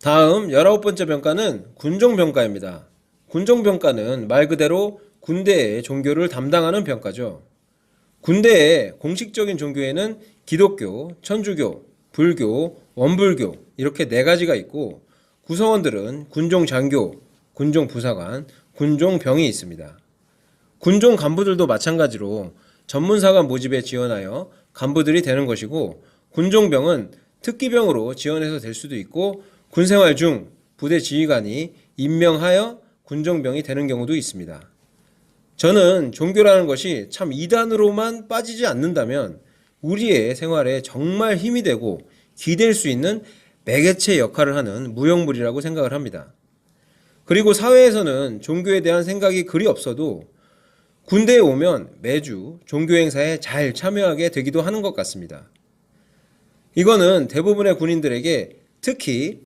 다음 19번째 병가는 군종병가입니다. 군종병가는 말 그대로 군대의 종교를 담당하는 병가죠. 군대의 공식적인 종교에는 기독교, 천주교, 불교, 원불교 이렇게 네 가지가 있고 구성원들은 군종 장교, 군종 부사관, 군종 병이 있습니다. 군종 간부들도 마찬가지로 전문사관 모집에 지원하여 간부들이 되는 것이고 군종병은 특기병으로 지원해서 될 수도 있고 군생활 중 부대 지휘관이 임명하여 군종병이 되는 경우도 있습니다. 저는 종교라는 것이 참 이단으로만 빠지지 않는다면 우리의 생활에 정말 힘이 되고 기댈 수 있는 매개체 역할을 하는 무용물이라고 생각을 합니다. 그리고 사회에서는 종교에 대한 생각이 그리 없어도 군대에 오면 매주 종교 행사에 잘 참여하게 되기도 하는 것 같습니다. 이거는 대부분의 군인들에게 특히